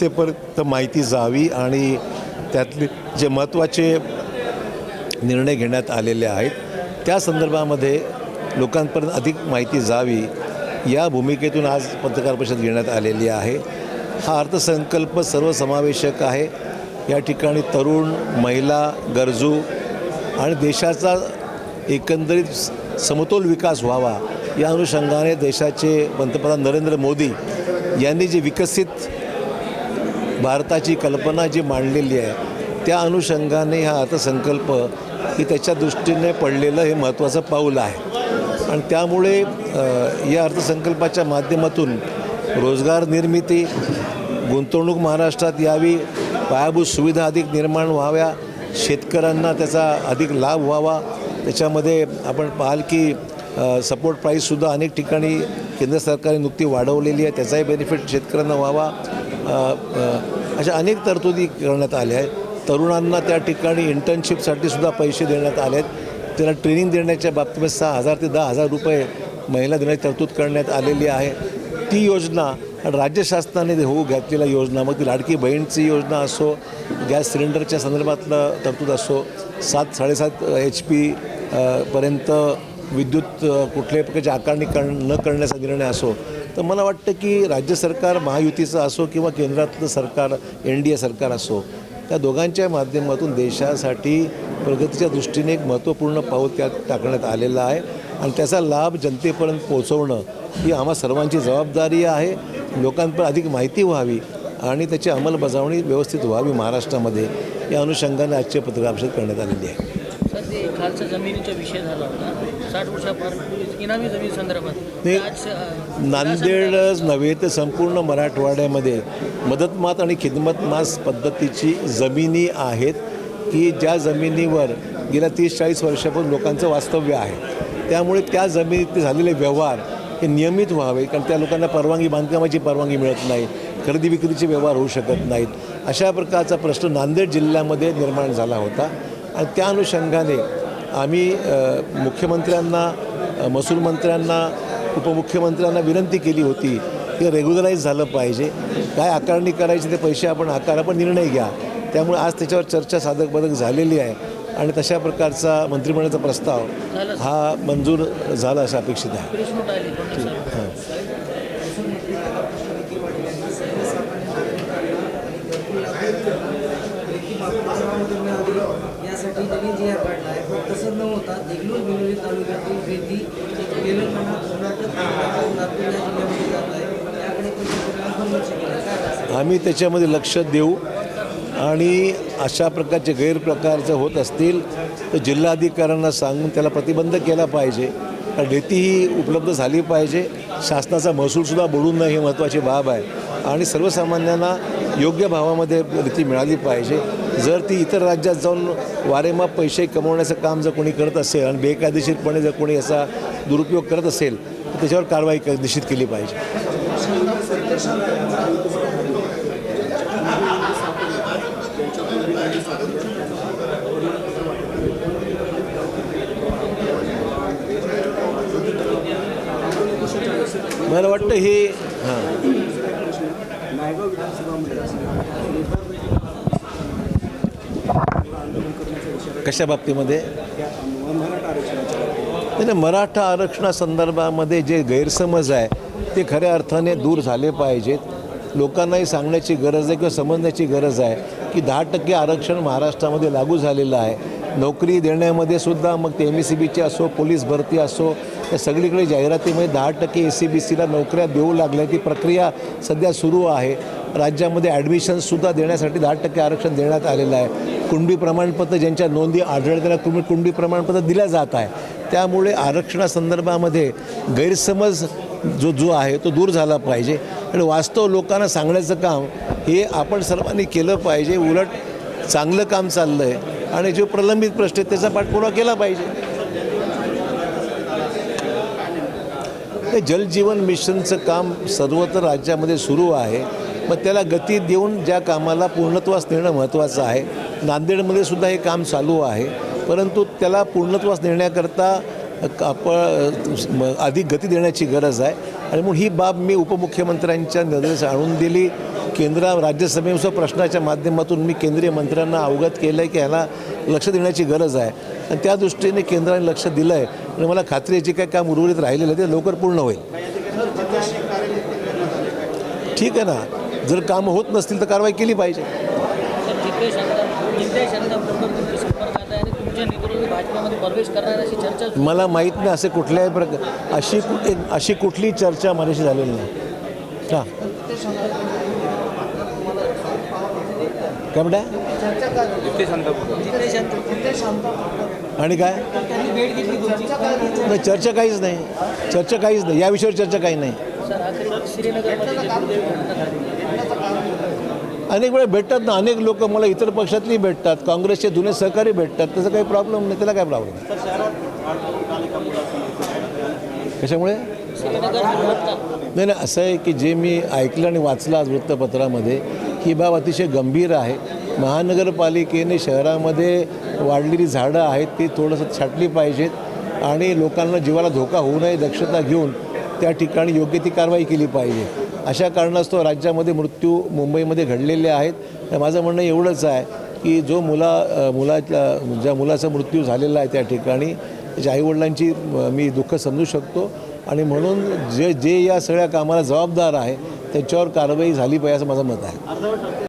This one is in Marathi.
जनतेपर्यंत माहिती जावी आणि त्यातले जे महत्त्वाचे निर्णय घेण्यात आलेले आहेत त्या संदर्भामध्ये लोकांपर्यंत अधिक माहिती जावी या भूमिकेतून आज पत्रकार परिषद घेण्यात आलेली आहे. हा अर्थसंकल्प सर्वसमावेशक आहे. या ठिकाणी तरुण महिला गरजू आणि देशाचा एकंदरीत समतोल विकास व्हावा या अनुषंगाने देशाचे पंतप्रधान नरेंद्र मोदी यांनी जे विकसित भारताची कल्पना जी मांडलेली आहे त्या अनुषंगाने हा अर्थसंकल्प ही त्याच्या दृष्टीने पडलेलं हे महत्त्वाचं पाऊल आहे. आणि त्यामुळे या अर्थसंकल्पाच्या माध्यमातून रोजगार निर्मिती गुंतवणूक महाराष्ट्रात यावी पायाभूत सुविधा अधिक निर्माण व्हाव्या शेतकऱ्यांना त्याचा अधिक लाभ व्हावा त्याच्यामध्ये आपण पाहाल की सपोर्ट प्राईससुद्धा अनेक ठिकाणी केंद्र सरकारने नुकती वाढवलेली आहे त्याचाही बेनिफिट शेतकऱ्यांना व्हावा. अशा अनेक तरतुदी करण्यात आल्या आहेत. तरुणांना त्या ठिकाणी इंटर्नशिपसाठी सुद्धा पैसे देण्यात आले आहेत. त्याला ट्रेनिंग देण्याच्या बाबतीत सहा हजार ते दहा हजार रुपये महिला देण्याची तरतूद करण्यात आलेली आहे. ती योजना आणि राज्य शासनाने होऊ घातलेल्या योजना मग ती लाडकी बहीणची योजना असो गॅस सिलेंडरच्या संदर्भातलं तरतूद असो सात साडेसात एच पी पर्यंत विद्युत कुठल्याही प्रकारची आकारणी कर न करण्याचा निर्णय असो तर मला वाटतं की राज्य सरकार महायुतीचं असो किंवा केंद्रातलं सरकार एन डी ए सरकार असो त्या दोघांच्या माध्यमातून देशासाठी प्रगतीच्या दृष्टीने एक महत्त्वपूर्ण पाऊल त्यात टाकण्यात आलेलं आहे. आणि त्याचा लाभ जनतेपर्यंत पोहोचवणं ही आम्हा सर्वांची जबाबदारी आहे. लोकांपर्यंत अधिक माहिती व्हावी आणि त्याची अंमलबजावणी व्यवस्थित व्हावी महाराष्ट्रामध्ये. या अनुषंगाने आजची पत्रकार परिषद करण्यात आलेली आहे. खालचा जमिनीचा विषय झाला होता. साठ वर्षापूर्वी इनामी जमीन संदर्भात. नांदेडच नव्हे तर संपूर्ण मराठवाड्यामध्ये मदतमात आणि खिदमत मास पद्धतीची जमिनी आहेत की ज्या जमिनीवर गेल्या तीस चाळीस वर्षापासून लोकांचं वास्तव्य आहे. त्यामुळे त्या जमिनीत झालेले व्यवहार हे नियमित व्हावे कारण त्या लोकांना परवानगी बांधकामाची परवानगी मिळत नाही खरेदी विक्रीचे व्यवहार होऊ शकत नाहीत. अशा प्रकारचा प्रश्न नांदेड जिल्ह्यामध्ये निर्माण झाला होता. आणि त्या अनुषंगाने आम्ही मुख्यमंत्र्यांना महसूल मंत्र्यांना उपमुख्यमंत्र्यांना विनंती केली होती की रेग्युलराईज झालं पाहिजे. काय आकारणी करायची ते पैसे आपण आकारा पण निर्णय घ्या. त्यामुळे आज त्याच्यावर चर्चा साधक बदक झालेली आहे आणि तशा प्रकारचा मंत्रिमंडळाचा प्रस्ताव हा मंजूर झाला असं अपेक्षित आहे. नोट आली पण यासाठी त्यांनी जे आर काढला आहे पण तसं न होता देगलूर बिलोली तालुक्यातील रेती तेलंगणा नागपूर या जिल्ह्यामध्ये जात आहे. त्याकडे पण लक्ष केलं आम्ही त्याच्यामध्ये लक्ष देऊ आणि अशा प्रकारचे गैरप्रकार होत असतील तर जिल्हाधिकाऱ्यांना सांगून त्याला प्रतिबंध केला पाहिजे. कारण रेती ही उपलब्ध झाली पाहिजे. शासनाचा महसूलसुद्धा बुडून नाही ही महत्त्वाची बाब आहे. आणि सर्वसामान्यांना योग्य भावामध्ये ती मिळाली पाहिजे. जर ती इतर राज्यात जाऊन वारेमाप पैसे कमवण्याचं काम जर कोणी करत असेल आणि बेकायदेशीरपणे जर कोणी याचा दुरुपयोग करत असेल तर त्याच्यावर कारवाई क- निश्चित केली पाहिजे. मला वाटतं हे हां कशा बाबतीमध्ये? नाही, मराठा आरक्षणासंदर्भामध्ये जे गैरसमज आहे ते खऱ्या अर्थाने दूर झाले पाहिजेत. लोकांनाही सांगण्याची गरज आहे किंवा समजण्याची गरज आहे की दहा टक्के आरक्षण महाराष्ट्रामध्ये लागू झालेलं आहे. नोकरी देण्यामध्ये सुद्धा मग ते एम एस सी बीची असो पोलीस भरती असो या सगळीकडे जाहिरातीमध्ये दहा टक्के ए सी बी सीला नोकऱ्या देऊ लागल्या. ती प्रक्रिया सध्या सुरू आहे. राज्यामध्ये ॲडमिशनसुद्धा देण्यासाठी दहा टक्के आरक्षण देण्यात आलेलं आहे. कुणबी प्रमाणपत्र ज्यांच्या नोंदी आढळल्या त्याला कुणबी कुणबी प्रमाणपत्र दिल्या जात आहे. त्यामुळे आरक्षणासंदर्भामध्ये गैरसमज जो जो आहे तो दूर झाला पाहिजे. आणि वास्तव लोकांना सांगण्याचं काम हे आपण सर्वांनी केलं पाहिजे. उलट चांगलं काम चाललं आहे आणि जो प्रलंबित प्रश्न आहे त्याचा पाठपुरावा केला पाहिजे. ते जलजीवन मिशनचं काम सर्वत्र राज्यामध्ये सुरू आहे. मग त्याला गती देऊन ज्या कामाला पूर्णत्वास नेणं महत्त्वाचं आहे. नांदेडमध्ये सुद्धा हे काम चालू आहे. परंतु त्याला पूर्णत्वास नेण्याकरता आपण अधिक गती देण्याची गरज आहे. आणि म्हणून ही बाब मी उपमुख्यमंत्र्यांच्या नजरेस आणून दिली. केंद्र राज्यसभेच्या प्रश्नाच्या माध्यमातून मी केंद्रीय मंत्र्यांना अवगत केलं आहे की ह्याला लक्ष देण्याची गरज आहे. आणि त्या दृष्टीने केंद्राने लक्ष दिलं आहे आणि मला खात्री आहे जे काही काम उर्वरित राहिलेलं आहे ते लवकर पूर्ण होईल. ठीक आहे ना? जर कामं होत नसतील तर कारवाई केली पाहिजे. प्रवेश करणार अशी चर्चा मला माहीत नाही असे कुठल्याही प्रकार अशी कु- एक- अशी कुठली चर्चा माझ्याशी झालेली नाही. हां. काय म्हणता जितेश शांता आणि काय? नाही चर्चा काहीच नाही. चर्चा काहीच नाही. या विषयावर चर्चा काही नाही सर आखरी श्रीनगरमध्ये जे दुर्दैवी घटना झाली अनेक वेळा भेटतात ना अनेक लोक मला इतर पक्षातली भेटतात काँग्रेसचे जुने सहकारी भेटतात त्याचा काही प्रॉब्लेम नाही त्याला काय प्रॉब्लेम कशामुळे? नाही नाही असं आहे की जे मी ऐकलं आणि वाचलं आज वृत्तपत्रामध्ये ही बाब अतिशय गंभीर आहे. महानगरपालिकेने शहरामध्ये वाढलेली झाडं आहेत ती थोडंसं छाटली पाहिजेत आणि लोकांना जीवाला धोका होऊ नये दक्षता घेऊन त्या ठिकाणी योग्य ती कारवाई केली पाहिजे. अशा कारणास्तव राज्यामध्ये मृत्यू मुंबईमध्ये घडलेले आहेत. तर माझं म्हणणं एवढंच आहे की जो मुला मुलाच्या ज्या मुलाचा मृत्यू झालेला आहे त्या ठिकाणी त्याच्या आईवडिलांची मी दुःख समजू शकतो. आणि म्हणून जे जे या सगळ्या कामाला जबाबदार आहे त्याच्यावर कारवाई झाली पाहिजे असं माझं मत आहे.